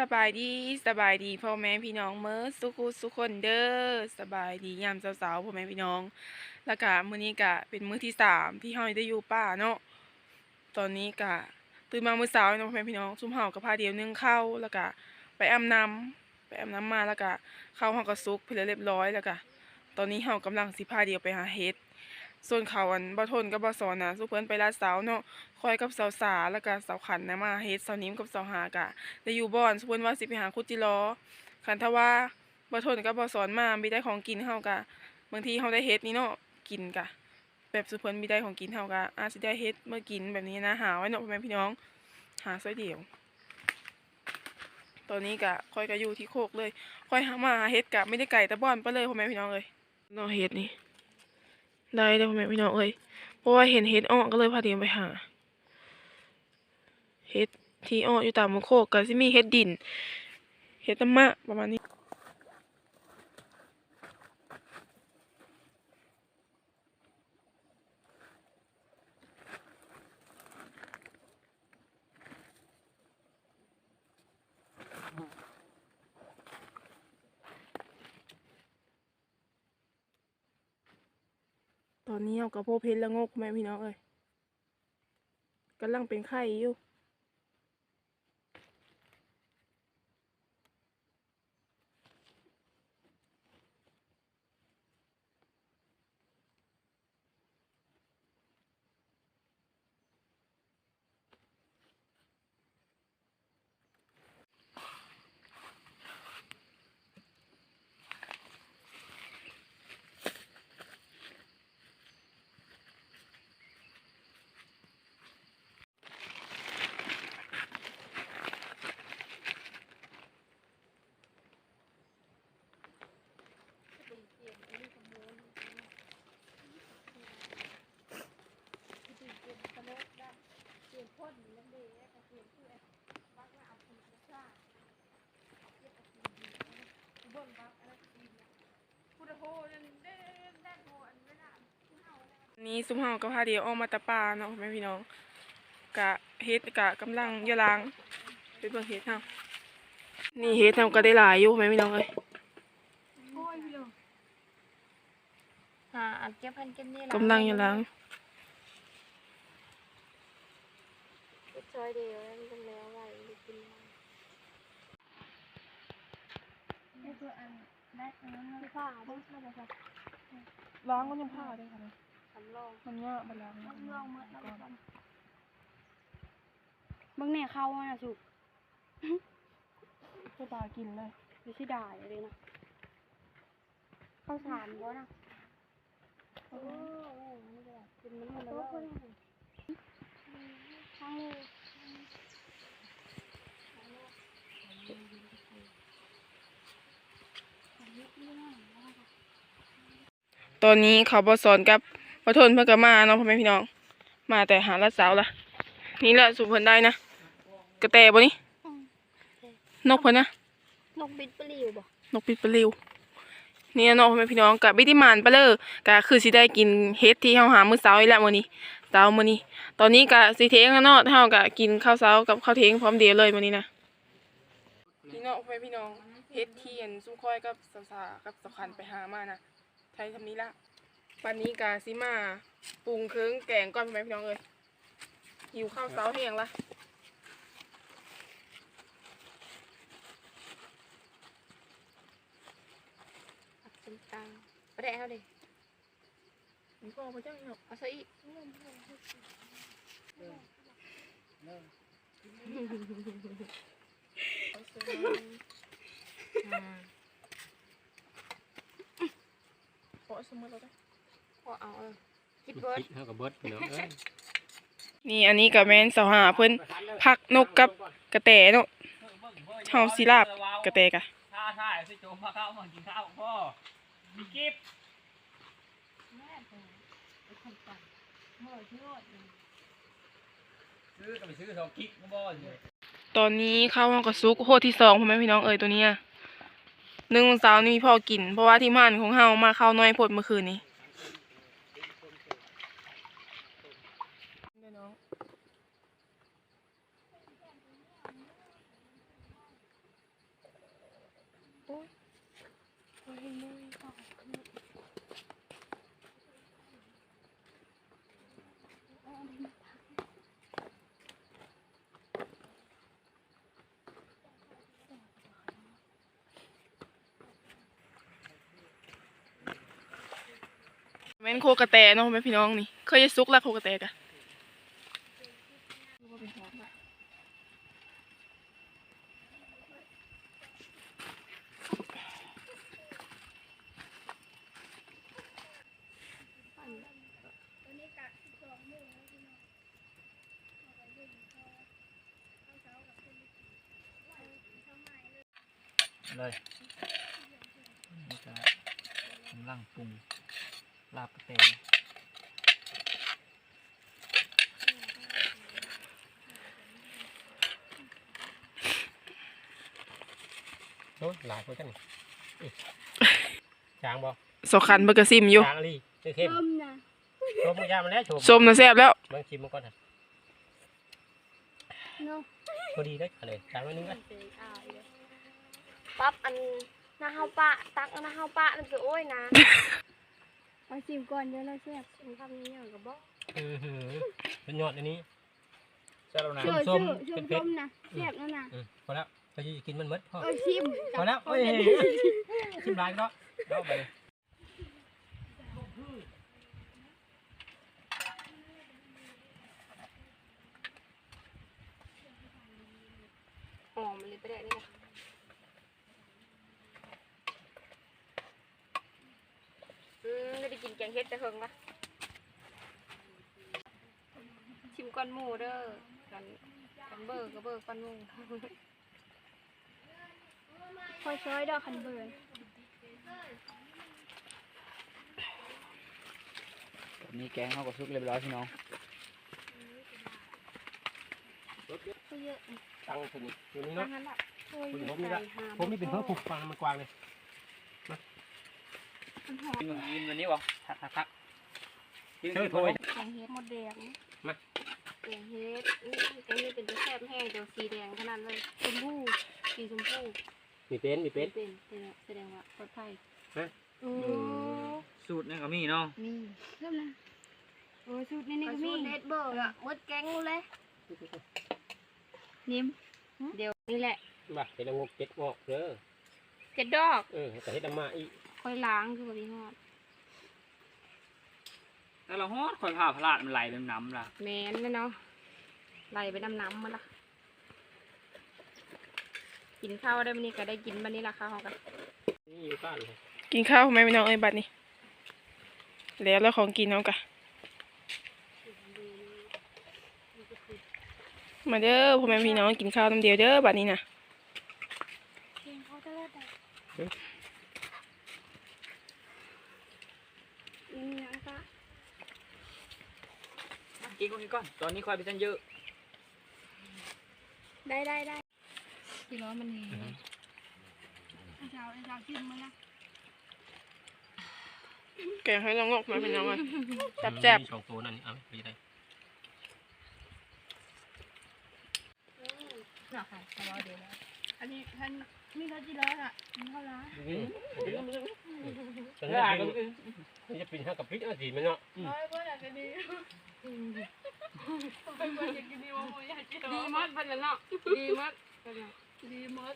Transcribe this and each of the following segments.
สบายดีสบายดีพ่อแม่พี่น้องเมื่อสุขุสุคนเด้อสบายดียามเช้าๆพ่อแม่พี่น้อง แล้วก็มื้อนี้ก็เป็นมื้อที่สามที่เฮาได้อยู่ป่าเนาะตอนนี้ก็ตื่นมามื้อเช้าเนาะพ่อแม่พี่น้องซุ่มเฮาก็พาเดียวนึ่งข้าวแล้วก็ไปอาบน้ำไปอาบน้ำมาแล้วก็ข้าวเฮาก็สุกไปแล้วเรียบร้อยแล้วก็ตอนนี้เฮากำลังสิพาเดียวไปหาเห็ด ส่วนเขาอันบ่ทนกับบ่สอนนะสุเพิ่นไปลาดเสาเนาะคอยกับสาวสาแล้วก็สาวขันนะมาเฮ็ดสาวนิ้มกับสาวหากะได้อยู่บ่อนสมมุติว่าสิไปหาคุดจิรอคันถ้าว่าบ่ทนกับบ่สอนมามีได้ของกินเฮากะบางทีเฮาได้เฮ็ดนี่เนาะกินกะ แบบสุเพิ่นมีได้ของกินเฮากะอาจสิได้เฮ็ดเมื่อกินแบบนี้นะหาไว้เนาะพ่อแม่พี่น้อง หาซอยเดียวตอนนี้กะคอยก็อยู่ที่โคกเลยคอยหามาหาเฮ็ดกะไม่ได้ไก่แต่บ่อนไปเลยพ่อแม่พี่น้องเอ้ยเนาะเฮ็ดนี่ ได้เลยพ่อแม่พี่น้องเอ้ยเพราะว่าเห็นเฮ็ดอ้อก็เลยพาเดียไปหาเฮ็ดที่อ้ออยู่ตามมุโคกก็สิมีเฮ็ดดินเฮ็ดตะมะประมาณนี้ อนนี้เอากระโพบเพชรละงกแม่พี่น้องเอ้ยกำลังเป็นไข่อยู่ นี่ซุมเฮาก็พาเดียวออกมาแตะปลาเนาะแม่พี่น้องกะเฮ็ดกะกำลังอยะล้างไปเบิ่งเฮ็ดเฮานี่เฮ็ดเฮาก็ได้หลายอยู่แม่พี่น้องเอ้ยหาอันเก็บพันเก็บนี่กำลังอยะล้างซอยเดียวมันก็แล้วไว้กินนี่คืออันแรกอันนั้นคือผ้าต้องใช้แบบล้างก็ยังผ้าได้ค่ะ สำรองมันยากมันล้างสำรองเมื่อแล้วกันบางเนี่ยเข้าอะสุกให้ปลากินเลยไม่ใช่ด่าเลยนะข้าวสารก็นะโอ้ไม่ได้กินมันหมดแล้วทั้งเลยตอนนี้เขาบ่สอนกับ บ่ทนเพิ่นก็มาเนาะพ่อแม่พี่น้อง มาแต่หาลัดสาวละนี่แหละสุเพิ่นได้นะกระแตบ่นี่นกเพิ่นนะนกบิดปลิวบ่นกปิดปลิวเนี่ยเนาะพ่อแม่พี่น้องกะบิติมานไปเลยกะคือสิได้กินเฮ็ดที่เฮาหามื้อเช้าอีกแล้วมื้อนี้เช้ามื้อนี้ ตอนนี้กะสิเทงแล้วเนาะเฮากะกินข้าวเช้ากับข้าวเทงพร้อมเดียวเลยมื้อนี้นะพี่น้องพ่อแม่พี่น้องเฮ็ดที่อันซุ่มค่อยกับสาวสากับสาวคันไปหามานะไทยทำนี้ละ วันนี้กะสิมาปรุงเครื่องแกงก่อนพ่อแม่พี่น้องเอ้ยหิวข้าวเช้าแห้งละอัดเป็นตังไปได้เอาดิมีพ่อบ่จังเนาะเอาซะอีกเอาเสื้อมาอืมขอสมมุติเราได้ พอเอาเออคิดเบิร์ดคิดเท่ากับเบิร์ดเนาะเอ้ยนี่อันนี้กับแม่นสาวหาเพิ่นพักนกกับกระแตเนาะเฮาสิลาบกระแตกะท่าท่าสิโจมพาข้าวมากินข้าวของพ่อมีกิฟต์ซื้อก็ไปซื้อสองกิ๊กมาบ่สิตอนนี้ข้าวเฮาก็สุกโหดที่สองพ่อแม่พี่น้องเอ้ยตัวเนี้ยหนึ่งสาวนี่พอกิน เพราะว่าที่ม่านของเฮามาข้าวน้อยโพดเมื่อคืนนี้น้อง เฮ้ยมือต่อขึ้นเอาอันนี้มาทัก แม่ นโคกระแตเนาะแม่พี่น้องนี่ เคยจะซุกละโคกระแตกะเลยนี่ก็กำลังปรุง ลาบกระเตงโอ้ยหลายคนจังนี่จางบ่สอคันเบอร์กระซิมอยู่จางลีเข้มต้มนะๆชมมันยามันแล้วชมส้มนะแซ่บแล้วเบิ่งชิมมันก่อนนะเนาะพอดีได้อะไรจางไว้นึงกันปั๊บอันหน้าเฮาปะตักหน้าเฮาปะนั่นคือโอ้ยนะ เอาชิมก่อนเดี๋ยวเราแซ่บชิมคำนี้อย่างกับบ่อือหือเป็นยอดอันนี้ ใช่แล้วนะชื่อส้ชื่มอชื่อเป็นเผ็ด ส้มนะแซ่บนั่นน่ะอืมพอแล้วจะกินมันหมดพอเออชิมพอแล้วโอ้ยชิมหลายก็เอาไปเลยหอมเลยไปได้นี่นะอืมไม่ได้กินแกง เฮ็ดแต่เฮิงละชิมก้อนหมูเด้อกันกันเบอร์ก็เบอร์ก้อนหมูค่อยช้อยดอกคันเบอร์นี่แกงเขาก็ซุกเรียบร้อยพี่น้องก็เยอะตั้งถึงตัวนี้ทาเนาะงนั้นละโอ้ยผมนี่ละใส่หาผมนี่เป็นเพิ่มผูกฟังมันกวางเลย มันหอมกินกินวันนี้บ่ทักทักทักกินเฮ้ยโถยแกงเฮ็ดหมดแดงมาแกงเฮ็ดอื้อแกงเฮ็ดเป็นตัวแซ่บแห้งเดี๋ยวสีแดงขนาดเลยชมพูสีชมพูมีเป็นมีเป็นเป็นแสดงว่าปลอดภัยฮะโอ้สูตรนี่ก็มีเนาะมีเริ่มนะโอ้ชุดนี้นี่ก็มีเน็ตเบอร์อะมดแกงเลยนิ่มเดี๋ยวนี่แหละบ่าเห็ดละงกเจ็ดงอกเด้อเจ็ดดอกเออแต่เห็ดละมาอีก ค่อยล้างคือแบบนี้ฮอดแล้วเราฮอดคอยผ่าพลาดมันไหลเป็นน้ำล่ะแมนไหมเนาะไหลไปน้ำน้ำมาละกินข้าวได้วันนี้ก็ได้กินวันนี้ละข้าวของกันนี่อยู่บ้านเลยกินข้าวพ่อแม่พี่น้องเอ้ยบัดนี้แล้วแล้วของกินเอากะมาเด้อพ่อแม่พี่น้องกินข้าวน้ำเดียวเด้อบัดนี้นะ กินข้าวได้ได้ยังยังก็ กินก่อนกินก่อน ตอนนี้คอยไปจันเยอะ ได้ได้ได้ที่ร้อนมันแห้งไอ้เช้าไอ้เช้ากินมาละแกงให้น้องงอกมาพี่น้องอะแซ่บมีสองตัวนั่นนี่เอาไปได้น่ะค่ะทะเลาะเดี๋ยวนะอันนี้ท่านมีรถจีร้อนอะมีเท่าไหร่นี่ฉันแล้วจะอะปีก็นฉันจะปีนห้ากับพริษอาสีมันเนาะน้อยเพื่อนอยากจะดี เพื่อนอยากกินดีว่าโมอยากกินดีมากเป็นเนาะดีมากเป็นเนาะดีมาก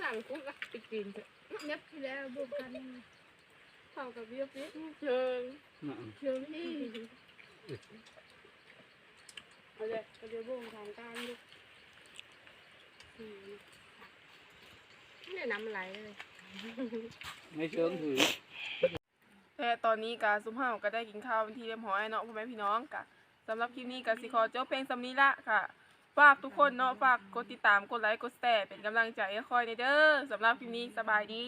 สั่งกุ้งกับไปกินเถอะนับที่แล้วบุกกันเท่ากับเบียร์ฟิตเชิญเชิญพี่เอาเลยก็เดี๋ยวบุกทางการดูเนี่ยน้ำไหลเลยไม่เชิงถือและตอนนี้กาซุมเฮาก็ได้กินข้าวเป็นที่เรียบร้อยเนาะพ่อแม่พี่น้องกะ สำหรับคลิปนี้ก็สิขอจบเพลงสำนี้ละค่ะฝากทุกคนเนาะฝากกดติดตามกดไลค์กดแชร์เป็นกำลังใจให้คอยในเด้อสำหรับคลิปนี้สบายดี